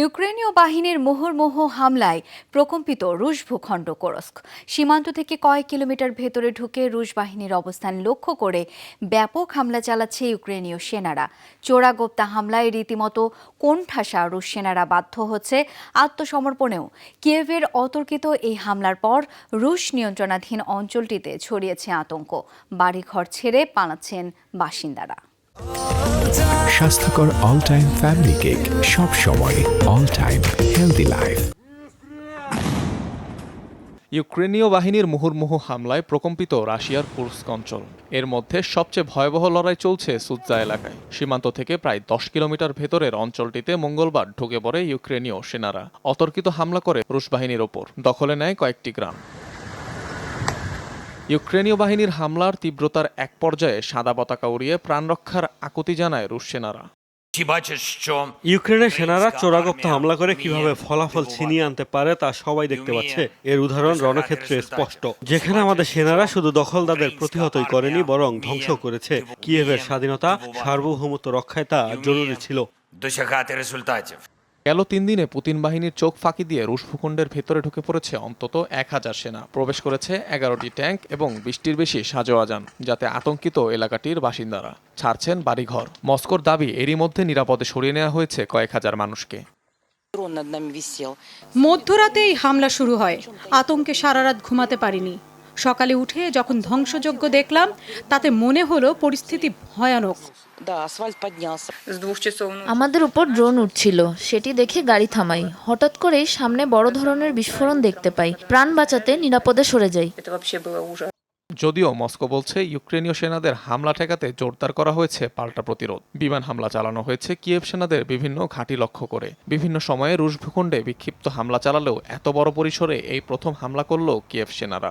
ইউক্রেনীয় বাহিনীর মুহুর্মুহ হামলায় প্রকম্পিত রুশ ভূখণ্ড কোরস্ক। সীমান্ত থেকে কয়েক কিলোমিটার ভেতরে ঢুকে রুশ বাহিনীর অবস্থান লক্ষ্য করে ব্যাপক হামলা চালাচ্ছে ইউক্রেনীয় সেনারা। চোরাগোপ্তা হামলায় রীতিমতো কোণঠাসা রুশ সেনারা বাধ্য হচ্ছে আত্মসমর্পণেও। কিয়েভের অতর্কিত এই হামলার পর রুশ নিয়ন্ত্রণাধীন অঞ্চলটিতে ছড়িয়েছে আতঙ্ক। বাড়িঘর ছেড়ে পালাচ্ছেন বাসিন্দারা। স্বাস্থ্যকর অল টাইম ফ্যামিলি কেক সব সময় অল টাইম হেলদি লাইফ ইউক্রেনীয় বাহিনীর মুহুর্মুহু হামলায় প্রকম্পিত রাশিয়ার কুর্স্ক অঞ্চল। এর মধ্যে সবচেয়ে ভয়াবহ লড়াই চলছে সুজ্জা এলাকায়। সীমান্ত থেকে প্রায় দশ কিলোমিটার ভেতরের অঞ্চলটিতে মঙ্গলবার ঢুকে পড়ে ইউক্রেনীয় সেনারা। অতর্কিত হামলা করে রুশ বাহিনীর ওপর। দখলে নেয় কয়েকটি গ্রাম। ইউক্রেনীয় বাহিনীর হামলার তীব্রতার এক পর্যায়ে সাদা পতাকা উড়িয়ে প্রাণ রক্ষার আকুতি জানায় রুশ সেনারা। ইউক্রেনের সেনারা চোরাগপ্ত হামলা করে কীভাবে ফলাফল ছিনিয়ে আনতে পারে তা সবাই দেখতে পাচ্ছে। এর উদাহরণ রণক্ষেত্রে স্পষ্ট। যেখানে আমাদের সেনারা শুধু দখলদারদের প্রতিহতই করেনি, বরং ধ্বংস করেছে। কিয়েভের স্বাধীনতা, সার্বভৌমত্ব রক্ষায় তা জরুরি ছিল। গেল তিন দিনে পুতিন বাহিনীর চোখ ফাঁকি দিয়ে রুশ ভূখণ্ডের ভেতরে ঢুকে পড়েছে অন্তত এক হাজার সেনা। প্রবেশ করেছে এগারোটি ট্যাঙ্ক এবং বৃষ্টির বেশি সাজোয়া যান যাতে আতঙ্কিত এলাকাটির বাসিন্দারা। ছাড়ছেন বাড়িঘর। মস্কোর দাবি এরই মধ্যে নিরাপদে সরিয়ে নেওয়া হয়েছে কয়েক হাজার মানুষকে। মধ্যরাতে এই হামলা শুরু হয়। আতঙ্কে সারা রাত ঘুমাতে পারিনি। সকালে উঠে যখন ধ্বংসযজ্ঞ দেখলাম তাতে মনে হলো পরিস্থিতি ভয়ানক। আমাদের উপর ড্রোন উঠছিল। সেটি দেখে গাড়ি থামাই। হঠাৎ করেই সামনে বড় ধরনের বিস্ফোরণ দেখতে পাই। প্রাণ বাঁচাতে নিরাপদে সরে যাই। যদিও মস্কো বলছে ইউক্রেনীয় সেনাদের হামলা ঠেকাতে জোরদার করা হয়েছে পাল্টা প্রতিরোধ। বিমান হামলা চালানো হয়েছে কিয়েভ সেনাদের বিভিন্ন ঘাঁটি লক্ষ্য করে। বিভিন্ন সময়ে রুশ ভূখণ্ডে বিক্ষিপ্ত হামলা চালালেও এত বড় পরিসরে এই প্রথম হামলা করল কিয়েভ সেনারা।